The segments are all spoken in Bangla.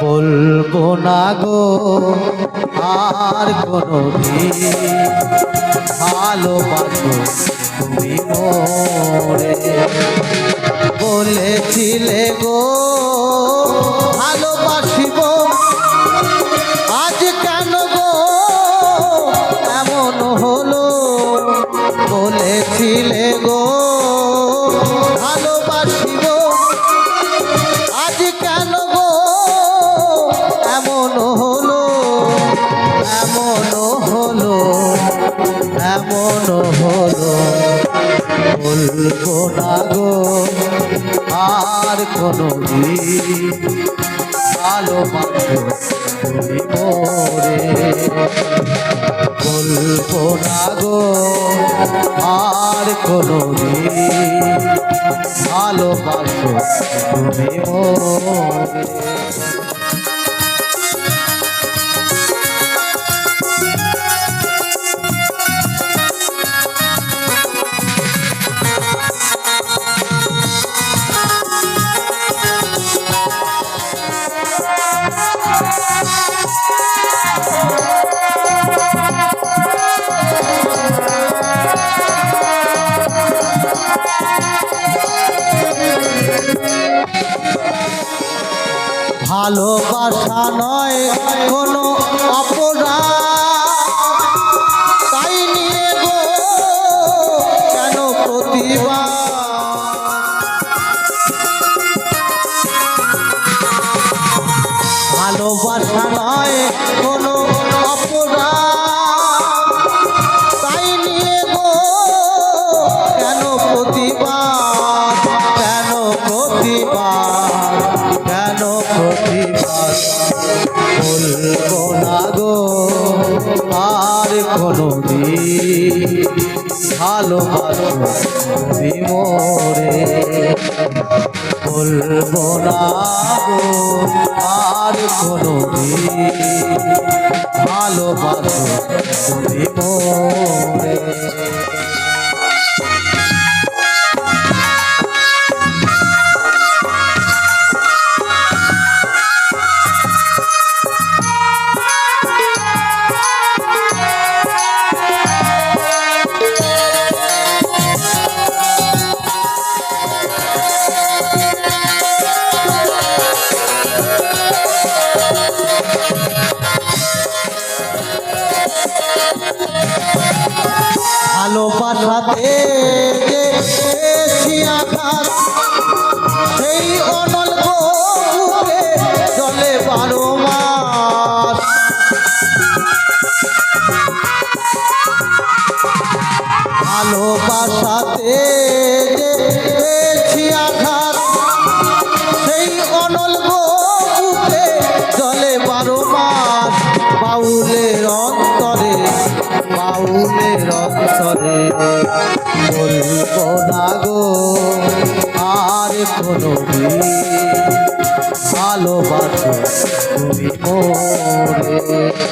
বলব না গো আর কোনো ভালো ভালোবাসো তুমি মোরে। বলেছিলে গো কোনো ভালোবাসো তুমি মোরে না গো আর কোনো দিন ভালোবাসো তুমি ভালোবাসা নয় কোনো অপরাধ। তাই নিয়ে গো কেন প্রতিবাদ? ভালোবাসা নয় কোনো আর ভালো দিন ভালোবাসো তুমি বলব না গো আর কোনো দিন ভালোবাসো ভালোবাসাতে পাঠাতে সেই অনল জলে বারো মাস। ভালোবাসাতে যে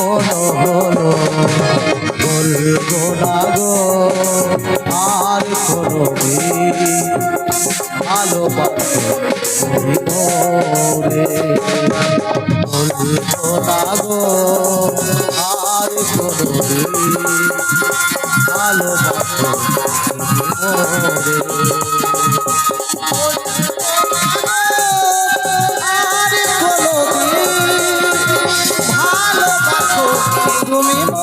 এমন হলো বলব না গো, আর কোনো তুমি মোরে বলব না গো আর কোনো তুমি মোরে তুমি